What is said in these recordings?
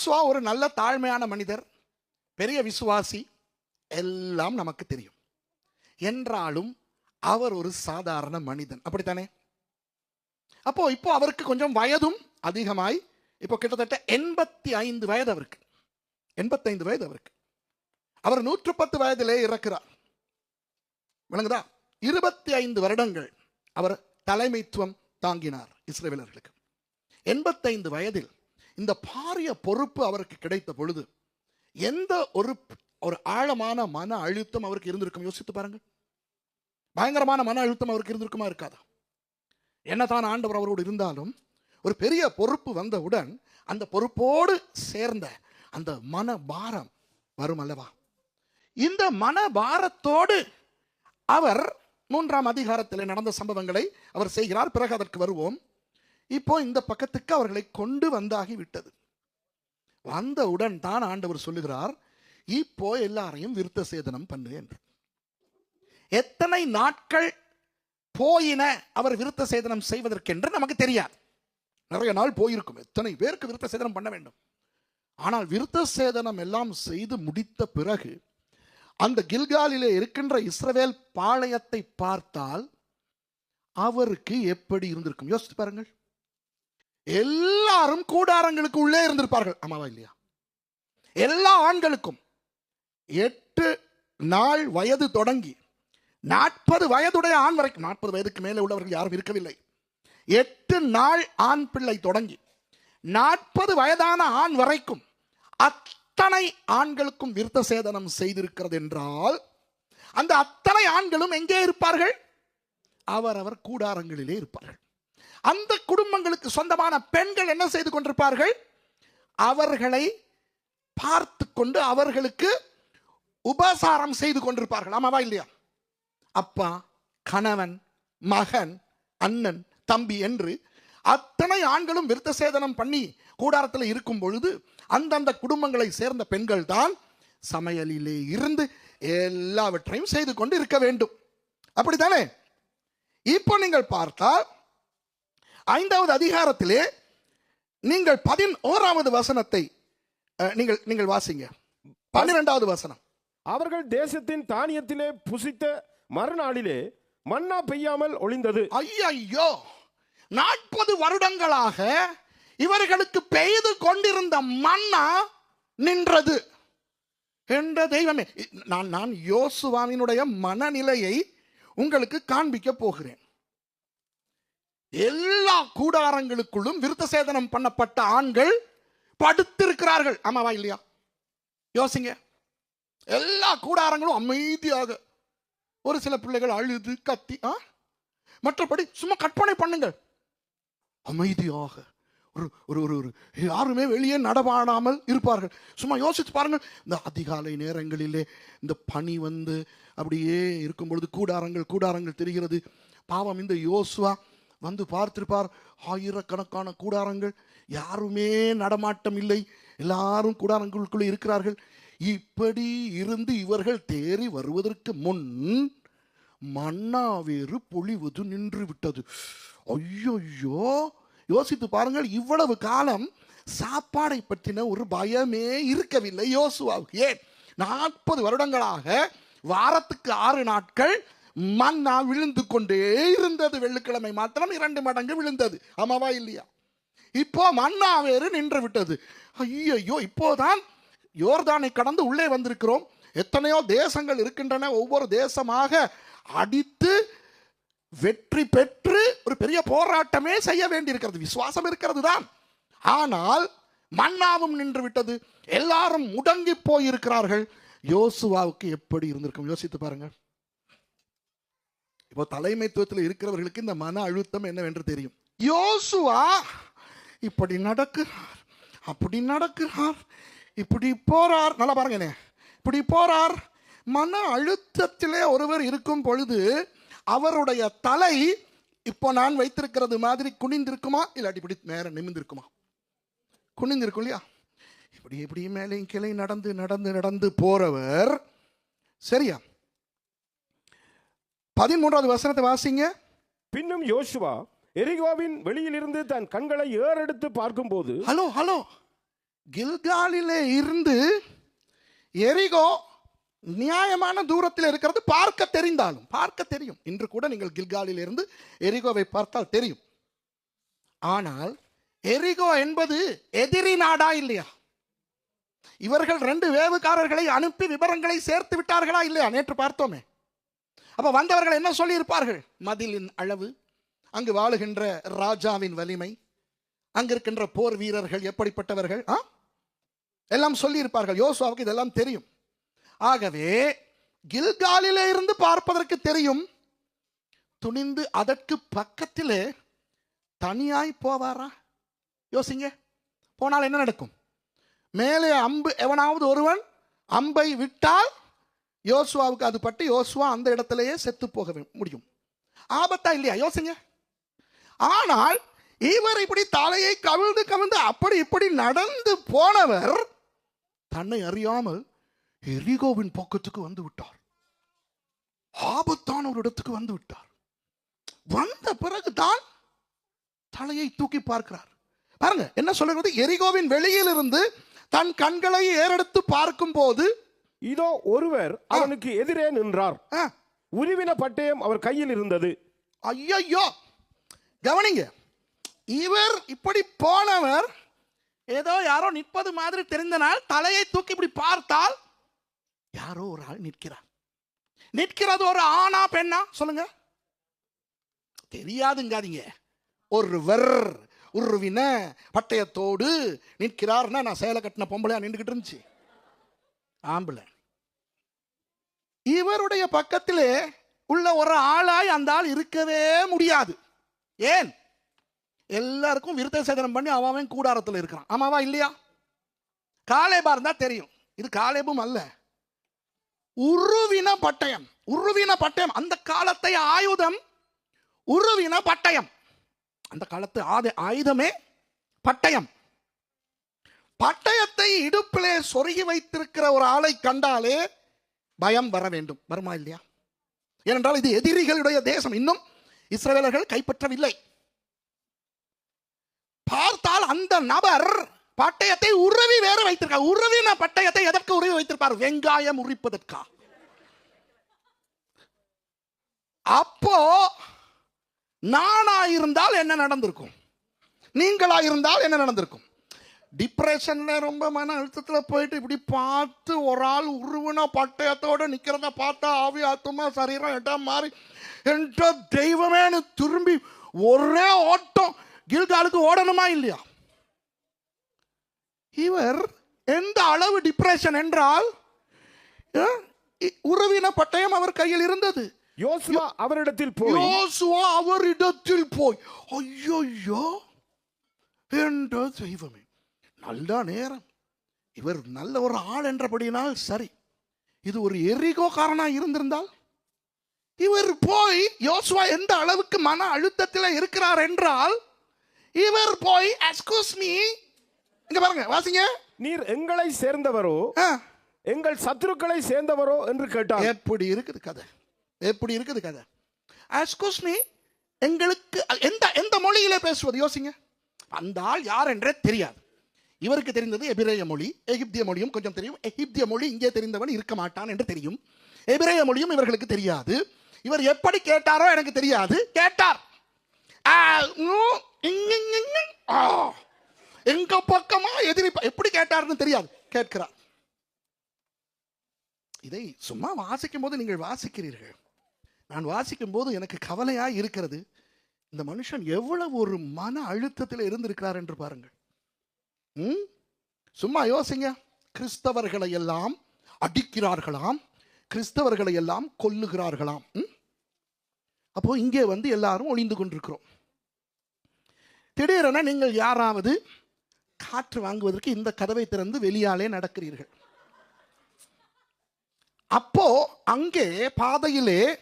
யோசுவா ஒரு நல்ல தாழ்மையான மனிதர் பெரிய விசுவாசி எல்லாம் நமக்கு தெரியும். என்றாலும் அவர் ஒரு சாதாரண மனிதன். அப்படித்தானே? அப்போ இப்போ அவருக்கு கொஞ்சம் வயதும் அதிகமாய் இப்போ கிட்டத்தட்ட எண்பத்தி ஐந்து வயது அவருக்கு. எண்பத்தைந்து வயது அவருக்கு. அவர் நூற்று பத்து வயதிலே இறக்கிறார். விளங்குதா? இருபத்தி ஐந்து வருடங்கள் அவர் தலைமைத்துவம் தாங்கினார் இஸ்ரேலர்களுக்கு எண்பத்தைந்து வயதில் இந்த பாரிய பொறுப்பு அவருக்கு கிடைத்த பொழுது எந்த ஒரு ஒரு ஆழமான மன அழுத்தம் அவருக்கு இருந்திருக்கும்? யோசித்து பாருங்க பயங்கரமான மன அழுத்தம் அவருக்கு இருந்திருக்குமா? இருக்காதா? என்னதான் ஆண்டவர் அவரோடு இருந்தாலும் ஒரு பெரிய பொறுப்பு வந்தவுடன் அந்த பொறுப்போடு சேர்ந்த அந்த மன பாரம் வரும் அல்லவா? இந்த மன பாரத்தோடு அவர் மூன்றாம் அதிகாரத்தில் நடந்த சம்பவங்களை அவர் செய்கிறார். பிறகு அதற்கு வருவோம். இப்போ இந்த பக்கத்துக்கு அவர்களை கொண்டு வந்தாகி விட்டது. வந்தவுடன் தான் ஆண்டவர் சொல்லுகிறார் இப்போ எல்லாரையும் விருத்த சேதனம் பண்ணு என்று. எத்தனை நாட்கள் போயின அவர் விருத்த சேதனம் செய்வதற்கென்று நமக்கு தெரியாது. நிறைய நாள் போயிருக்கும். எத்தனை பேருக்கு விருத்த சேதனம் பண்ண வேண்டும்? ஆனால் விருத்த சேதனம் எல்லாம் செய்து முடித்த பிறகு அந்த கில்காலிலே இருக்கின்ற இஸ்ரவேல் பாளையத்தை பார்த்தால் அவருக்கு எப்படி இருந்திருக்கும்? யோசித்து பாருங்கள். எல்லாரும் கூடாரங்களுக்கு உள்ளே இருந்திருப்பார்கள். ஆமாவா இல்லையா? எல்லா ஆண்களுக்கும் எட்டு நாள் வயது தொடங்கி நாற்பது வயதுடைய ஆண் வரைக்கும் நாற்பது வயதுக்கு மேலே உள்ளவர்கள் யாரும் இருக்கவில்லை. எட்டு நாள் ஆண் பிள்ளை தொடங்கி நாற்பது வயதான ஆண் வரைக்கும் அத்தனை ஆண்களுக்கும் விருத்த சேதனம் செய்திருக்கிறது என்றால் அந்த அத்தனை ஆண்களும் எங்கே இருப்பார்கள்? அவரவர் கூடாரங்களிலே இருப்பார்கள். அந்த குடும்பங்களுக்கு சொந்தமான பெண்கள் என்ன செய்து கொண்டிருப்பார்கள்? அவர்களை பார்த்து கொண்டு அவர்களுக்கு உபசாரம் செய்து கொண்டிருப்பார்கள். ஆமாவா இல்லையா? அப்பா கணவன் மகன் அண்ணன் தம்பி என்று அத்தனை ஆண்களும் விருத்த சேதனம் பண்ணி கூடாரத்தில் இருக்கும் பொழுது அந்தந்த குடும்பங்களை சேர்ந்த பெண்கள் தான் சமையலிலே இருந்து எல்லாவற்றையும் செய்து கொண்டு இருக்க வேண்டும். அப்படித்தானே? இப்போ நீங்கள் பார்த்தால் ஐந்தாவது அதிகாரத்திலே நீங்கள் பதினோராவது வசனத்தை நீங்கள் நீங்கள் வாசிங்க. பன்னிரெண்டாவது வசனம். அவர்கள் தேசத்தின் தானியத்திலே புசித்த மறுநாளிலே மன்னா பெய்யாமல் ஒளிந்தது. ஐயையோ! நாற்பது வருடங்களாக இவர்களுக்கு பெய்து கொண்டிருந்த மன்னா நின்றது. என்ற தெய்வமே நான் நான் யோசுவாவினுடைய மனநிலையை உங்களுக்கு காண்பிக்க போகிறேன். எல்லா கூடாரங்களுக்குள்ளும் விருத்த சேதனம் பண்ணப்பட்ட ஆண்கள் படுத்திருக்கிறார்கள். ஆமாவா இல்லையா? யோசிங்க. எல்லா கூடாரங்களும் அமைதியாக ஒரு சில பிள்ளைகள் அழுது கத்தி ஆ? மற்றபடி சும்மா கற்பனை பண்ணுங்கள். அமைதியாக ஒரு ஒரு ஒரு ஒரு யாருமே வெளியே நடமாடாமல் இருப்பார்கள். சும்மா யோசித்து பாருங்கள். இந்த அதிகாலை நேரங்களிலே இந்த பனி வந்து அப்படியே இருக்கும் பொழுது கூடாரங்கள் கூடாரங்கள் தெரிகிறது. பாவம் இந்த யோசுவா வந்து பார்த்திருப்பார். ஆயிரக்கணக்கான கூடாரங்கள். யாருமே நடமாட்டம் இல்லை. எல்லாரும் கூடாரங்களுக்குள்ளே இருக்கிறார்கள். இப்படி இருந்து இவர்கள் தேறி வருவதற்கு முன் மன்னாவேறு பொழிவது நின்று விட்டது. ஐயோ யோசித்து பாருங்கள் இவ்வளவு காலம் சாப்பாடை பற்றின ஒரு பயமே இருக்கவில்லை. யோசுவாவுக்கு ஏன்? நாற்பது வருடங்களாக வாரத்துக்கு ஆறு நாட்கள் மன்னா விழுந்து கொண்டே இருந்தது. வெள்ளிக்கிழமை மாத்திரம் இரண்டு மடங்கு விழுந்தது. ஆமாவா இல்லையா? இப்போ மன்னா வேறு நின்று விட்டது. ஐயோ இப்போதான் யோர்தானை கடந்து உள்ளே வந்திருக்கிறோம். எத்தனையோ தேசங்கள் இருக்கின்றன. ஒவ்வொரு தேசமாக அடித்து வெற்றி பெற்று ஒரு பெரிய போராட்டமே செய்ய வேண்டியிருக்கிறது. விசுவாசம் இருக்கிறது தான் ஆனால் மன்னாவும் நின்று விட்டது. எல்லாரும் முடங்கி போயிருக்கிறார்கள். யோசுவாவுக்கு எப்படி இருந்திருக்கும்? யோசித்து பாருங்கள். இப்போ தலைமைத்துவத்தில் இருக்கிறவர்களுக்கு இந்த மன அழுத்தம் என்னவென்று தெரியும். யோசுவா இப்படி நடக்கிறார் அப்படி நடக்கிறார் இப்படி போறார். நல்லா பாருங்கண்ணே இப்படி போறார். மன அழுத்தத்திலே ஒருவர் இருக்கும் பொழுது அவருடைய தலை இப்போ நான் வைத்திருக்கிறது மாதிரி குனிந்திருக்குமா? இல்லாட்டி இப்படி நேரம் நிமிந்திருக்குமா குனிந்திருக்கும் இல்லையா? இப்படி இப்படி மேலே கிளை நடந்து நடந்து நடந்து போறவர் சரியா? பதிமூன்றாவது வசனத்தை வாசிங்க. பின்னும் யோசுவா எரிகோவின் வெளியிலிருந்து தன் கண்களை ஏறெடுத்து பார்க்கும்போது ஹலோ ஹலோ. கில்காலிலே இருந்து எரிகோ நியாயமான தூரத்தில் இருக்கிறது பார்க்க தெரிந்தாலும் பார்க்க தெரியும். இன்று கூட நீங்கள் கில்காலில் இருந்து எரிகோவை பார்த்தால் தெரியும். ஆனால் எரிகோ என்பது எதிரி நாடா இல்லையா? இவர்கள் ரெண்டு வேவுக்காரர்களை அனுப்பி விவரங்களை சேர்த்து விட்டார்களா இல்லையா? நேற்று பார்த்தோமே. அப்போ வந்தவர்கள் என்ன சொல்லியிருப்பார்கள்? மதிலின் அளவு அங்கு வாழுகின்ற ராஜாவின் வலிமை அங்கு இருக்கின்ற போர் வீரர்கள் எப்படிப்பட்டவர்கள்? ஆ? எல்லாம் சொல்லியிருப்பார்கள். யோசுவாவுக்கு இதெல்லாம் தெரியும். ஆகவே கில்காலிலே இருந்து பார்ப்பதற்கு தெரியும் துணிந்து அதற்கு பக்கத்திலே தனியாய் போவாரா? யோசிங்க. போனால் என்ன நடக்கும்? மேலே அம்பு எவனாவது ஒருவன் அம்பை விட்டால் யோசுவாவுக்கு அது பட்டு யோசுவா அந்த இடத்துலயே செத்து போக முடியும். ஆபத்தா இல்லையா? யோசிங்க. ஆனால் இவர் இப்படி தலையை கவிழ்ந்து கவிழ்ந்து அப்படி இப்படி நடந்து போனவர் தன்னை அறியாமல் எரிகோவின் பக்கத்துக்கு வந்து விட்டார். ஆபத்தான ஒரு இடத்துக்கு வந்து விட்டார். வந்த பிறகுதான் தலையை தூக்கி பார்க்கிறார். பாருங்க என்ன சொல்றது எரிகோவின் வெளியிலிருந்து தன் கண்களை ஏறெடுத்து பார்க்கும் போது இதோ ஒருவர் அவனுக்கு எதிரே நின்றார். உருவின பட்டயம் அவர் கையில் இருந்தது. ஐயோ கவனிங்க. இவர் இப்படி போனவர் ஏதோ யாரோ நிற்பது மாதிரி தெரிந்தனால் தலையை தூக்கி இப்படி பார்த்தால் யாரோ ஒரு ஆள் நிற்கிறார். நிற்கிறது ஒரு ஆணா பெண்ணா? சொல்லுங்க. தெரியாதுங்காதீங்க. ஒருவர் உருவின பட்டயத்தோடு நிற்கிறார்னா நான் சேலை கட்டின பொம்பளையா நின்றுகிட்டு இருந்துச்சு. ஆம்பளை. இவருடைய பக்கத்திலே உள்ள ஒரு ஆளாய் அந்த ஆள் இருக்கவே முடியாது. ஏன்? எல்லாருக்கும் விருத்த சேதனம் பண்ணி அவன் கூடாரத்தில் இருக்கிறான். ஆமாவா இல்லையா? காலேபா இருந்தா தெரியும். இது காலேபும் அல்ல. உருவின பட்டயம். உருவின பட்டயம். அந்த காலத்தை ஆயுதம். உருவின பட்டயம். அந்த காலத்து ஆத ஆயுதமே பட்டயம். பட்டயத்தை இடுப்பிலே சொருகி வைத்திருக்கிற ஒரு ஆளை கண்டாலே பயம் வர வேண்டும். வருமா இல்லையா? ஏனென்றால் இது எதிரிகளுடைய தேசம். இன்னும் இஸ்ரவேலர்கள் கைப்பற்றவில்லை. பார்த்தால் அந்த நபர் பட்டயத்தை உருவி வேற வைத்திருக்கார். உருவின பட்டயத்தை எதற்கு உருவி வைத்திருப்பார்? வெங்காயம் உரிப்பதற்கா? அப்போ நானா இருந்தால் என்ன நடந்திருக்கும்? நீங்களா இருந்தால் என்ன நடந்திருக்கும்? டிப்ரெஷன்ல ரொம்ப மன அழுத்தத்துல போயிட்டு இப்படி பார்த்து ஒரு ஆள் உருவன பட்டயத்தோட நிக்கிறத பார்த்தா ஆவி ஆத்துமா சரீரம் இடம் மாறி என்ற தெய்வமேனு திரும்பி ஒரே ஓட்டம். கில்காலுக்கு ஓடணுமா இல்லையா? இவர் எந்த அளவு டிப்ரெஷன் என்றால் உறவின பட்டயம் அவர் கையில் இருந்தது. யோசுவா அவரிடத்தில் போய். யோசுவா அவரிடத்தில் போய். ஐயோ என்ற தெய்வமே. நல்ல நேரம். இவர் நல்ல ஒரு ஆள் என்றபடினால் சரி. இது ஒரு எரிகோக்காரனா இருந்திருந்தால்? இவர் போய் யோசுவா எந்த அளவுக்கு மன அழுத்தத்தில் இருக்கிறார் என்றால் இவர் போய் எக்ஸ்கூஸ் மீ இங்க பாருங்க வாசிங்க. நீர் எங்களை சேர்ந்தவரோ? எங்கள் சத்துருக்களை சேர்ந்தவரோ? என்று கேட்டார். எப்படி இருக்குது கதை? எப்படி இருக்குது கதை? எக்ஸ்கூஸ் மீ எங்களுக்கு எந்த எந்த மொழியில பேசுவது? யோசிங்க. அந்த ஆள் யார் என்றே தெரியாது. இவருக்கு தெரிந்தது எபிரேய மொழி எகிப்திய மொழியும் கொஞ்சம் தெரியும். எகிப்திய மொழி இங்கே தெரிந்தவன் இருக்க மாட்டான் என்று தெரியும். எபிரேய மொழியும் இவர்களுக்கு தெரியாது. இவர் எப்படி கேட்டாரோ எனக்கு தெரியாது. கேட்டார். ஆ, இங்க, ஆ, எங்க பக்கமா எதிரி எப்படி கேட்டார்னு தெரியாது. கேட்கிறார். இதை சும்மா வாசிக்கும் போது நீங்கள் வாசிக்கிறீர்கள். நான் வாசிக்கும் போது எனக்கு கவலையாக இருக்கிறது. இந்த மனுஷன் எவ்வளவு ஒரு மன அழுத்தத்தில் இருந்திருக்கிறார் என்று பாருங்கள். ம்? சும்மா யோசிங்க. கிறிஸ்தவர்களை எல்லாம் அடிக்கிறார்களாம். கிறிஸ்தவர்களை எல்லாம் கொல்லுகிறார்களாம். ம்? அப்போ இங்கே வந்து எல்லாரும் ஒளிந்து கொண்டிருக்கிறோம். திடீரென நீங்கள் யாராவது காற்று வாங்குவதற்கு இந்த கதவை திறந்து வெளியாலே நடக்கிறீர்கள். அப்போ அங்கே பாதையிலே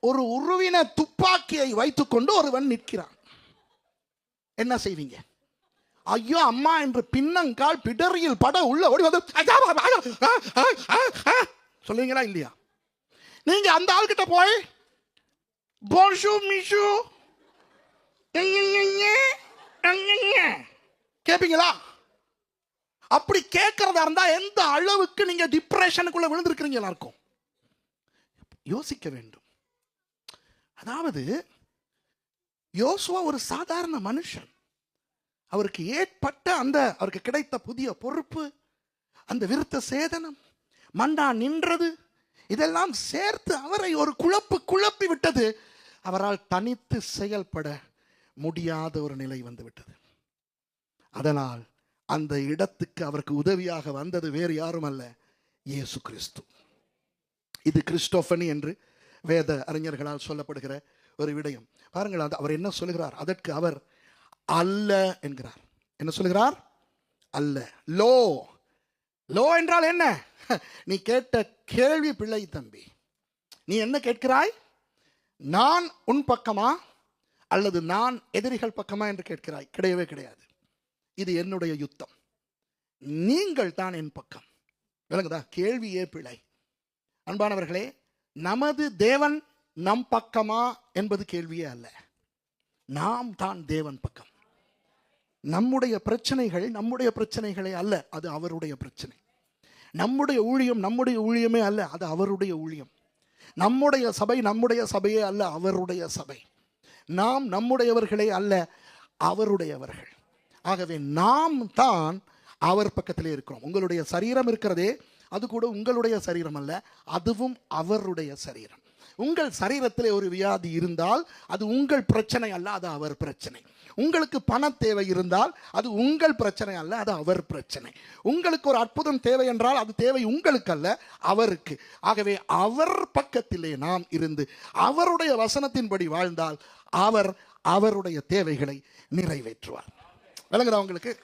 ஒரு உருவின துப்பாக்கியை வைத்துக்கொண்டு ஒருவன் நிற்கிறான். என்ன செய்வீங்க? ஐயோ அம்மா என்று பின்னங்கால் பிடரியில் பட உள்ள ஓடி வந்து சொல்லுவீங்களா இல்லையா? நீங்க அந்த ஆள்கிட்ட போய் போஷு மிஷு கேப்பீங்களா? அப்படி கேட்கறதா இருந்தா எந்த அளவுக்கு நீங்க டிப்ரெஷனுக்குள்ள விழுந்திருக்கிறீங்க எல்லாருக்கும்? யோசிக்க வேண்டும். அதாவது யோசுவா ஒரு சாதாரண மனுஷன். அவருக்கு ஏற்பட்ட அந்த அவருக்கு கிடைத்த புதிய பொறுப்பு அந்த விருத்த சேதனம் மண்டா நின்றது இதெல்லாம் சேர்த்து அவரை ஒரு குழப்பு குழப்பி விட்டது. அவரால் தனித்து செயல்பட முடியாத ஒரு நிலை வந்துவிட்டது அதனால் அந்த இடத்துக்கு அவருக்கு உதவியாக வந்தது வேறு யாரும் அல்ல இயேசு கிறிஸ்து. இது கிறிஸ்டோஃபனி என்று வேத அறிஞர்களால் சொல்லப்படுகிற ஒரு விடயம். பாருங்கள் அது அவர் என்ன சொல்லுகிறார் அதற்கு அவர் அல்ல என்கிறார். என்ன சொல்லுகிறார்? அல்ல. லோ. லோ என்றால் என்ன? நீ கேட்ட கேள்வி பிள்ளை தம்பி. நீ என்ன கேட்கிறாய்? நான் உன் பக்கமா? அல்லது நான் எதிரிகள் பக்கமா என்று கேட்கிறாய்? கிடையவே கிடையாது. இது என்னுடைய யுத்தம். நீங்கள் தான் என் பக்கம். விளங்குதா? கேள்வியே பிழை. அன்பானவர்களே நமது தேவன் நம் பக்கமா என்பது கேள்வியே அல்ல. நாம் தான் தேவன் பக்கம். நம்முடைய பிரச்சனைகள் நம்முடைய பிரச்சனைகளே அல்ல அது அவருடைய பிரச்சனை. நம்முடைய ஊழியம் நம்முடைய ஊழியமே அல்ல அது அவருடைய ஊழியம். நம்முடைய சபை நம்முடைய சபையே அல்ல அவருடைய சபை. நாம் நம்முடையவர்களே அல்ல அவருடையவர்கள். ஆகவே நாம் தான் அவர் பக்கத்திலே இருக்கிறோம். உங்களுடைய சரீரம் இருக்கிறதே அது கூட உங்களுடைய சரீரம் அல்ல அதுவும் அவருடைய சரீரம். உங்கள் சரீரத்திலே ஒரு வியாதி இருந்தால் அது உங்கள் பிரச்சனை அல்ல அது அவர் பிரச்சனை. உங்களுக்கு பண தேவை இருந்தால் அது உங்கள் பிரச்சனை அல்ல அது அவர் பிரச்சனை. உங்களுக்கு ஒரு அற்புதம் தேவை என்றால் அது தேவை உங்களுக்கு அல்ல அவருக்கு. ஆகவே அவர் பக்கத்திலே நாம் இருந்து அவருடைய வசனத்தின்படி வாழ்ந்தால் அவர் அவருடைய தேவைகளை நிறைவேற்றுவார். விளங்குதா உங்களுக்கு?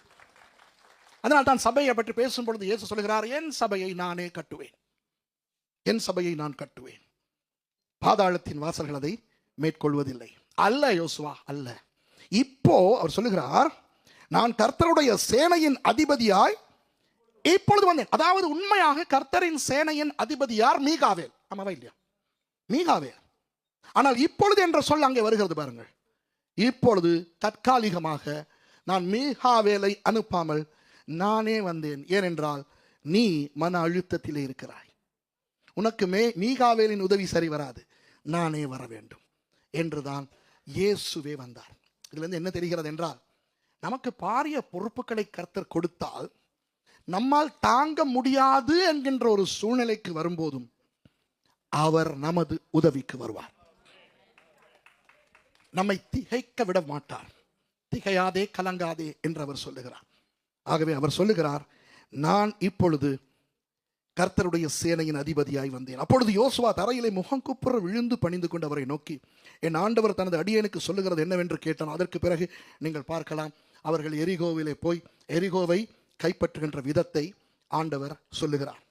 அதனால் தான் சபையை பற்றி பேசும் பொழுது இயேசு சொல்கிறார் என் சபையை நானே கட்டுவேன். என் சபையை நான் கட்டுவேன். பாதாளத்தின் வாசல்கள் அதை மேற்கொள்வதில்லை. அல்ல யோசுவா அல்ல. இப்போ அவர் சொல்லுகிறார் நான் கர்த்தருடைய சேனையின் அதிபதியாய் இப்பொழுது வந்தேன். அதாவது உண்மையாக கர்த்தரின் சேனையின் அதிபதி யார்? மீகாவேல். ஆமாவா இல்லையா? மீகாவேல். ஆனால் இப்பொழுது என்ற சொல் அங்கே வருகிறது பாருங்கள். இப்பொழுது தற்காலிகமாக நான் மீகாவேலை அனுப்பாமல் நானே வந்தேன். ஏனென்றால் நீ மன அழுத்தத்திலே இருக்கிறாய். உனக்கு மே மீகாவேலின் உதவி சரி வராது. நானே வர வேண்டும் என்றுதான் இயேசுவே வந்தார். இதிலிருந்து என்ன தெரிகிறது என்றால் நமக்கு பாரிய பொறுப்புகளை கர்த்தர் கொடுத்தால் நம்மால் தாங்க முடியாது என்கின்ற ஒரு சூழ்நிலைக்கு வரும்போதும் அவர் நமது உதவிக்கு வருவார். நம்மை திகைக்க விட மாட்டார். திகையாதே கலங்காதே என்று அவர் சொல்லுகிறார். ஆகவே அவர் சொல்லுகிறார் நான் இப்பொழுது கர்த்தருடைய சேனையின் அதிபதியாய் வந்தேன். அப்பொழுது யோசுவா தரையிலே முகம் குப்புற விழுந்து பணிந்து கொண்டு அவரை நோக்கி என் ஆண்டவர் தனது அடியனுக்கு சொல்லுகிறது என்னவென்று கேட்டான். அதற்கு பிறகு நீங்கள் பார்க்கலாம். அவர்கள் எரிகோவிலே போய் எரிகோவை கைப்பற்றுகின்ற விதத்தை ஆண்டவர் சொல்லுகிறார்.